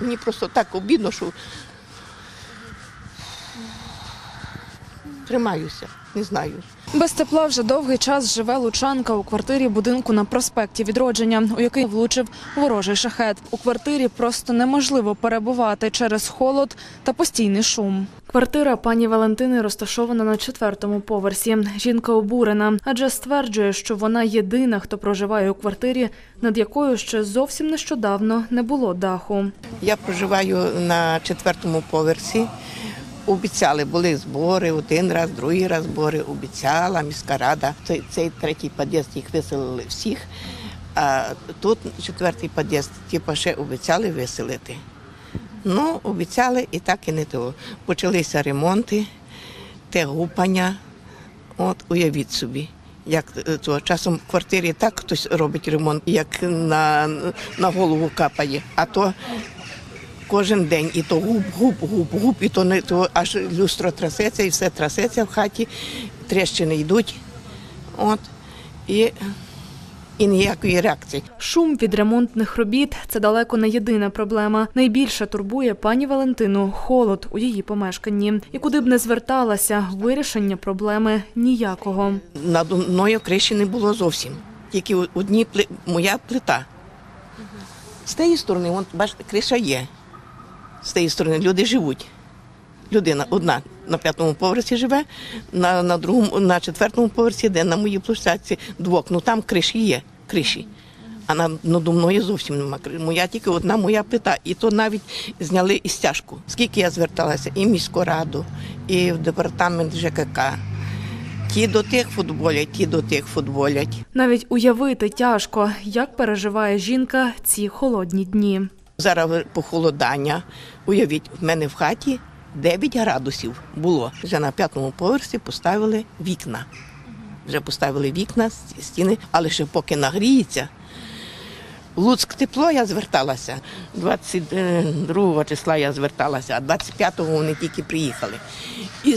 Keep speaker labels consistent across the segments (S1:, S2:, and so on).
S1: Мені просто так обідно, що тримаюся, не знаю.
S2: Без тепла вже довгий час живе лучанка у квартирі будинку на проспекті Відродження, у який влучив ворожий шахет. У квартирі просто неможливо перебувати через холод та постійний шум. Квартира пані Валентини розташована на четвертому поверсі. Жінка обурена, адже стверджує, що вона єдина, хто проживає у квартирі, над якою ще зовсім нещодавно не було даху.
S1: Я проживаю на четвертому поверсі. Обіцяли, були збори один раз, другий раз збори. Обіцяла міська рада. Цей, цей третій під'їзд їх виселили всіх. А тут четвертий під'їзд, типу, ще обіцяли виселити. Ну, обіцяли і так і не того. Почалися ремонти, те гупання. От уявіть собі. Як е, то часом в квартирі так хтось робить ремонт, як на, на голову капає, а то кожен день і то губ, губ, губ, губ, і то не то аж люстро трясеться, і все трясеться в хаті, тріщини йдуть. От і, і ніякої реакції.
S2: Шум від ремонтних робіт це далеко не єдина проблема. Найбільше турбує пані Валентину холод у її помешканні. І куди б не зверталася, вирішення проблеми ніякого.
S1: Над мною криші не було зовсім. Тільки одні пли... моя плита. З тієї сторони, вон, бачите, криша є. З тієї сторони люди живуть. Людина одна на п'ятому поверсі живе, на, на другому, на четвертому поверсі, де на моїй площадці двох. Ну там криші є, криші. А на, наду мною зовсім нема. Моя тільки одна моя плита. І то навіть зняли і стяжку. Скільки я зверталася, і в міську раду, і в департамент ЖКК. Ті до тих футболять, ті до тих футболять.
S2: Навіть уявити тяжко, як переживає жінка ці холодні дні.
S1: Зараз похолодання. Уявіть, в мене в хаті 9 градусів було. Вже на п'ятому поверсі поставили вікна. Вже поставили вікна, стіни, але ще поки нагріється. Луцьк тепло я зверталася. 22 числа я зверталася, а 25-го вони тільки приїхали. І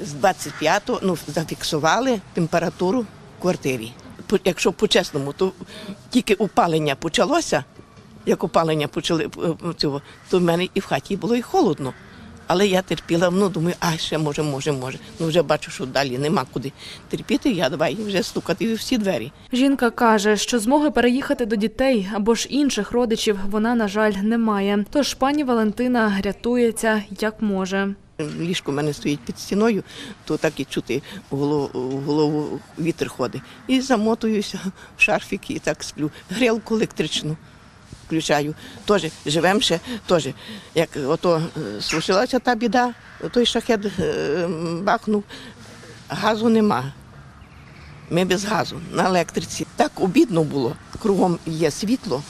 S1: з 25-го ну, зафіксували температуру в квартирі. Якщо по-чесному, то тільки опалення почалося, як опалення почали е, цього, то в мене і в хаті було і холодно. Але я терпіла, ну думаю, а ще може, може, може. Ну вже бачу, що далі нема куди терпіти. Я давай вже стукати в всі двері.
S2: Жінка каже, що змоги переїхати до дітей або ж інших родичів вона, на жаль, не має. Тож пані Валентина рятується як може.
S1: Ліжко в мене стоїть під стіною, то так і чути в голову, в голову вітер ходить. І замотуюся в шарфік і так сплю. Грілку електричну включаю. Теж живемо ще, теж. Як ото е, случилася та біда, той шахет е, бахнув, газу нема. Ми без газу на електриці. Так обідно було. Кругом є світло.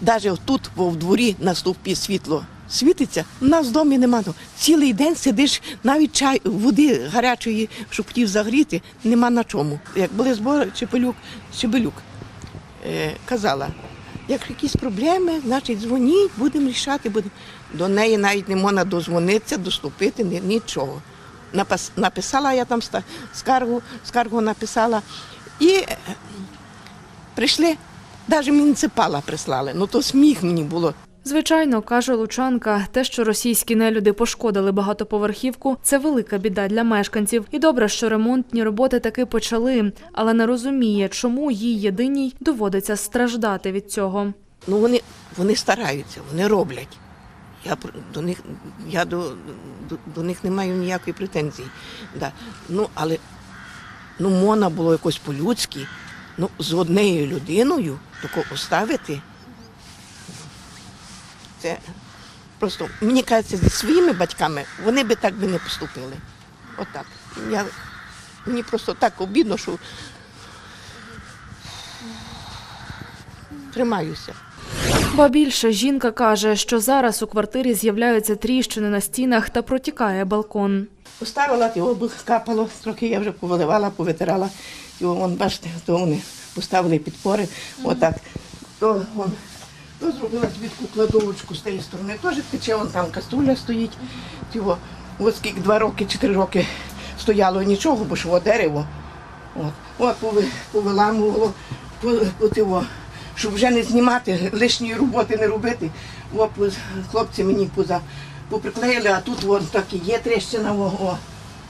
S1: Навіть тут в дворі на стовпі світло світиться, у нас в домі немає. Цілий день сидиш, навіть чай, води гарячої, щоб хотів загріти, нема на чому. Як були збори, Чепелюк, Чепелюк е, казала, якщо якісь проблеми, значить дзвоніть, будемо рішати. Будемо. До неї навіть не можна дозвонитися, доступити, нічого. Напис- Написала я там скаргу, скаргу написала. І е, прийшли, навіть муніципала прислали. Ну то сміх мені було.
S2: Звичайно, каже Лучанка, те, що російські нелюди пошкодили багатоповерхівку, це велика біда для мешканців. І добре, що ремонтні роботи таки почали, але не розуміє, чому їй єдиній доводиться страждати від цього.
S1: Ну вони, вони стараються, вони роблять. Я до них, я до, до, до них не маю ніякої претензії. Да. Ну, але ну, можна було якось по-людськи, ну, з однією людиною тако оставити. Це просто, мені кажеться, зі своїми батьками вони би так би не поступили. Отак. Я, мені просто так обідно, що тримаюся.
S2: Ба більше жінка каже, що зараз у квартирі з'являються тріщини на стінах та протікає балкон.
S1: Поставила, його капало, трохи я вже повиливала, повитирала. Його, вон, бачите, то вони поставили підпори, отак. То, вон, то зробила звідку кладовочку з тієї сторони. Теж тече, вон там каструля стоїть. Його, ось скільки два роки, чотири роки стояло нічого, бо ж дерево. От, от повиламувало, по, по, того, щоб вже не знімати, лишньої роботи не робити. О, поз- хлопці мені поза поприклеїли, а тут вон так і є тріщина. О, о.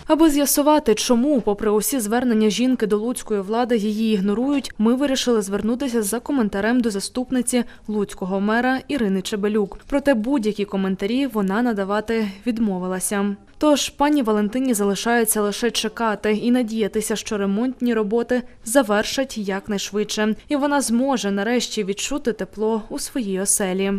S2: Аби з'ясувати, чому, попри усі звернення жінки до луцької влади, її ігнорують, ми вирішили звернутися за коментарем до заступниці луцького мера Ірини Чебелюк. Проте будь-які коментарі вона надавати відмовилася. Тож пані Валентині залишається лише чекати і надіятися, що ремонтні роботи завершать якнайшвидше, і вона зможе нарешті відчути тепло у своїй оселі.